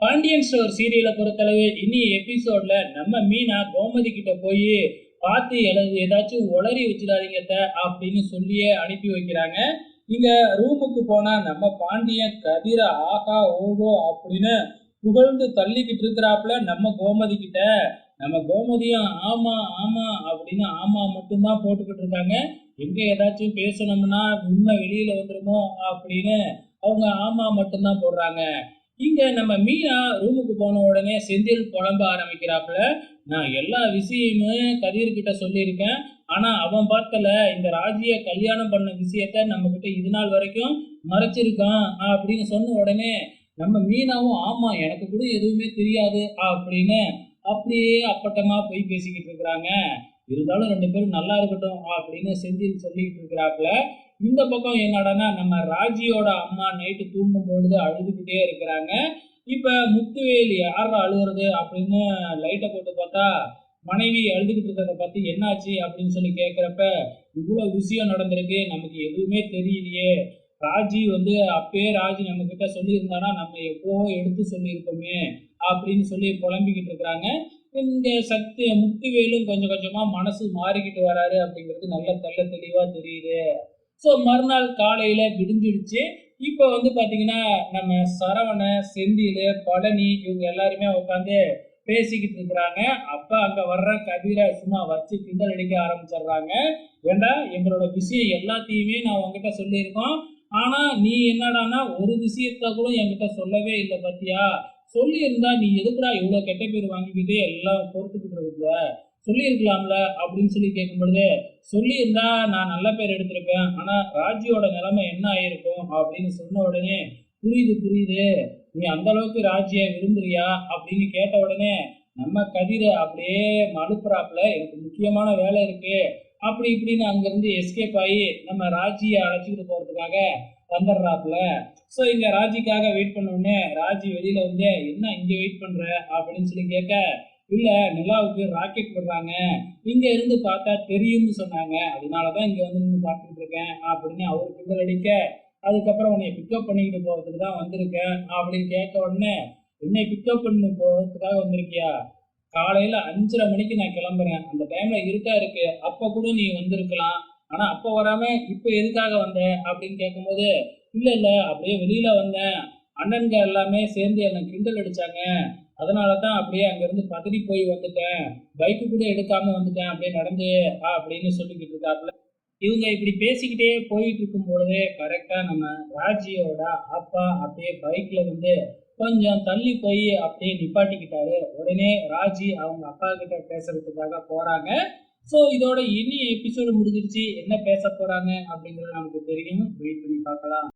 Pandian store சீரியலை பொறுத்தளவு இனி எபிசோட்ல நம்ம மீனா கோமதி கிட்ட போய் பார்த்து எழுது ஏதாச்சும் உளறி வச்சிடாதீங்கத்த அப்படின்னு சொல்லியே அனுப்பி வைக்கிறாங்க. இங்க ரூமுக்கு போனா நம்ம பாண்டியன் கதிர ஆகா ஓகோ அப்படின்னு புகழ்ந்து தள்ளிக்கிட்டு இருக்கிறாப்புல நம்ம கோமதி கிட்ட. நம்ம கோமதியும் ஆமா ஆமா அப்படின்னு ஆமா மட்டும்தான் போட்டுக்கிட்டு இருக்காங்க. எங்க ஏதாச்சும் பேசணும்னா உண்மை வெளியில வந்துருமோ அப்படின்னு அவங்க ஆமா மட்டும்தான் போடுறாங்க. இங்க நம்ம மீனா ரூமுக்கு போன உடனே செந்தில் புலம்ப ஆரம்பிக்கிறாப்புல நான் எல்லா விஷயமுமே கதிர்கிட்ட சொல்லியிருக்கேன். ஆனா அவன் பார்த்தல இந்த ராஜிய கல்யாணம் பண்ண விஷயத்த நம்ம கிட்ட இது நாள் வரைக்கும் மறைச்சிருக்கான். அப்படின்னு சொன்ன உடனே நம்ம மீனாவும் ஆமா எனக்கு கூட எதுவுமே தெரியாது. அப்படின்னு அப்படியே அப்பட்டமா போய் பேசிக்கிட்டு இருக்கிறாங்க. இருந்தாலும் ரெண்டு பேரும் நல்லா இருக்கட்டும் அப்படின்னு செந்தில் சொல்லிக்கிட்டு இருக்கிறாப்புல இந்த பக்கம் என்னடான்னா நம்ம ராஜியோட அம்மா நைட்டு தூங்கும் பொழுது அழுதுகிட்டே இருக்கிறாங்க. இப்ப முத்துவேலி யார் அழுகுறது அப்படின்னு லைட்டை போட்டு பார்த்தா மனைவி அழுதுகிட்டு இருக்கிறத பத்தி என்னாச்சு? அப்படின்னு சொல்லி கேட்குறப்ப இவ்வளவு விஷயம் நடந்திருக்கு. நமக்கு எதுவுமே தெரியலையே. ராஜி வந்து அப்பே ராஜி நம்ம கிட்ட சொல்லியிருந்தானா? நம்ம எப்போவோ எடுத்து சொல்லியிருப்போமே? அப்படின்னு சொல்லி புலம்பிக்கிட்டு இருக்கிறாங்க. இந்த சக்தி முத்துவேலும் கொஞ்சம் கொஞ்சமா மனசு மாறிக்கிட்டு வராரு அப்படிங்கிறது நல்ல தெல்ல தெளிவா தெரியுது. ஸோ மறுநாள் காலையில் விடிஞ்சிடுச்சு. இப்போ வந்து பார்த்தீங்கன்னா நம்ம சரவண செந்தில் பழனி இவங்க எல்லாருமே உட்காந்து பேசிக்கிட்டு இருக்கிறாங்க. அப்போ அங்கே வர்ற கதிரை சும்மா வச்சு கிண்டல் அடிக்க ஆரம்பிச்சிடுறாங்க. ஏண்டா எங்களோட விஷயம் எல்லாத்தையுமே நான் உங்ககிட்ட சொல்லியிருக்கோம். ஆனால் நீ என்னடான்னா ஒரு விஷயத்த கூட என்கிட்ட சொல்லவே இல்லை பத்தியா? சொல்லியிருந்தா நீ எதுக்குடா இவ்வளோ கெட்ட பேர் வாங்கிக்கிட்டு எல்லாம் பொறுத்துக்கிட்டு இருக்குல்ல சொல்லியிருக்கலாம்ல அப்படின்னு சொல்லி கேட்கும் பொழுது சொல்லியிருந்தா நான் நல்ல பேர் எடுத்திருப்பேன். ஆனால் ராஜியோட நிலைமை என்ன ஆயிருக்கும்? அப்படின்னு சொன்ன உடனே புரியுது புரியுது. நீ அந்த அளவுக்கு ராஜியை விரும்புறியா? அப்படின்னு கேட்ட உடனே நம்ம கதிர அப்படியே மனுப்புறாப்புல எனக்கு முக்கியமான வேலை இருக்கு. அப்படி இப்படின்னு அங்கிருந்து எஸ்கேப் ஆகி நம்ம ராஜியை அழைச்சிக்கிட்டு போறதுக்காக வந்துடுறாப்புல. ஸோ இங்க ராஜிக்காக வெயிட் பண்ண உடனே ராஜி வெளியில வந்து என்ன இங்க வெயிட் பண்ற? அப்படின்னு சொல்லி கேட்க இல்ல நிலாவுக்கு ராக்கெட் விடுறாங்க. இங்க இருந்து பார்த்தா தெரியும்னு சொன்னாங்க. அதனாலதான் இங்க வந்து நின்று பார்த்துட்டு இருக்கேன். அப்படின்னு அவரு கிண்டல் அடிக்க அதுக்கப்புறம் உன்னை பிக்கப் பண்ணிக்கிட்டு போறதுக்கு தான் வந்திருக்கேன் அப்படின்னு கேட்க உடனே என்னை பிக்கப் பண்ணி போறதுக்காக வந்திருக்கியா? காலையில அஞ்சரை மணிக்கு நான் கிளம்புறேன். அந்த டைம்ல இருட்டா இருக்கு அப்ப கூட நீ வந்திருக்கலாம். ஆனா அப்ப வராம இப்ப எதுக்காக வந்த? அப்படின்னு கேட்கும்போது இல்ல இல்ல அப்படியே வெளியில வந்தேன். அண்ணன்க எல்லாமே சேர்ந்து என்னை கிண்டல் அடிச்சாங்க. அதனால தான் அப்படியே அங்கிருந்து பதறி போய் வந்துட்டேன். பைக்கு கூட எடுக்காம வந்துட்டேன். அப்படியே நடந்து ஆ அப்படின்னு சொல்லிக்கிட்டு இருக்காப்புல. இவங்க இப்படி பேசிக்கிட்டே போயிட்டு இருக்கும் பொழுதே கரெக்டாக நம்ம ராஜியோட அப்பா அப்படியே பைக்ல வந்து கொஞ்சம் தள்ளி போய் அப்படியே நிப்பாட்டிக்கிட்டாரு. உடனே ராஜி அவங்க அப்பா கிட்ட பேசுறதுக்காக போறாங்க. ஸோ இதோட இனி எபிசோடு முடிஞ்சிருச்சு. என்ன பேச போறாங்க அப்படிங்கிறது நமக்கு தெரியும். வெயிட் பண்ணி பார்க்கலாம்.